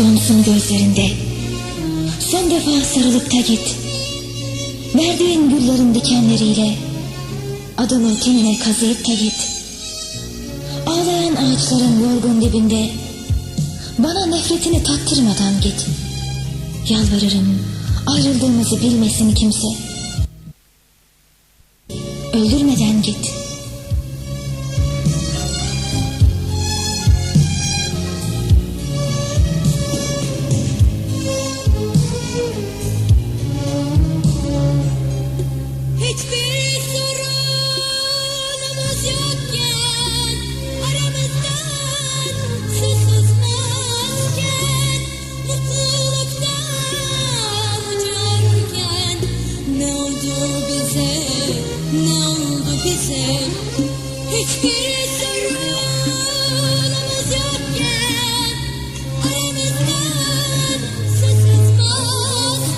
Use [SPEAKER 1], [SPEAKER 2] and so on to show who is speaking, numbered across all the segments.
[SPEAKER 1] donsun gözlerinde. Son defa sarılıp da git. Verdiğin güllerin dikenleriyle adımı tenine kazıyıp da git. Ağlayan ağaçların yorgun dibinde bana nefretini tattırmadan git. Yalvarırım ayrıldığımızı bilmesin kimse. Öldürmeden git.
[SPEAKER 2] Hiçbir sorunumuz yokken Aramızdan su sızmazken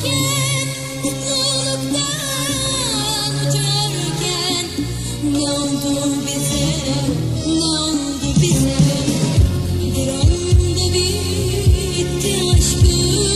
[SPEAKER 2] Mutluluktan Ne oldu bize, ne oldu bize. Bir anda bitti aşkımız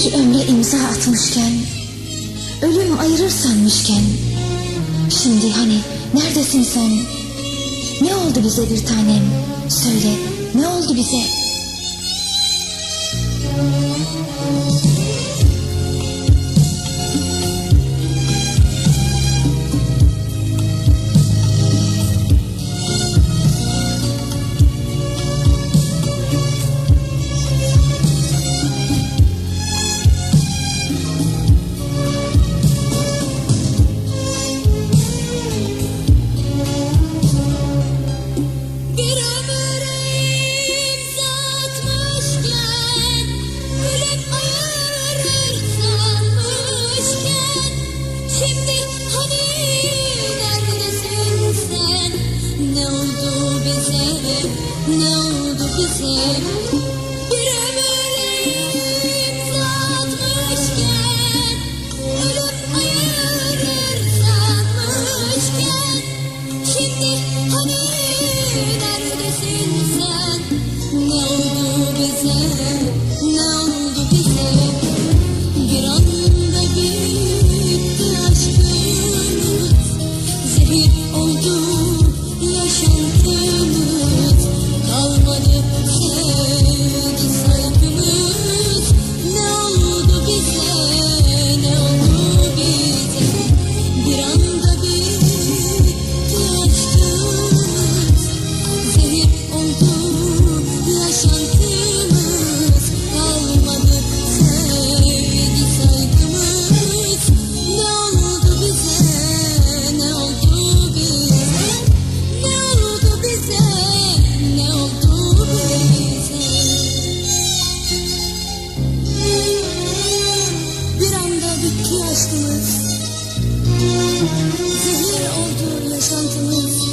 [SPEAKER 2] Bir
[SPEAKER 1] ömre imza atmışken, ölüm ayırır sanmışken, şimdi hani neredesin sen? Ne oldu bize bir tanem? Söyle, ne oldu bize?
[SPEAKER 2] bize ne oldu bize? Bir ömürlü satmışken ölüp ayırır şimdi hani neredesin sen? aşkımız Zehir oldu yaşantımız.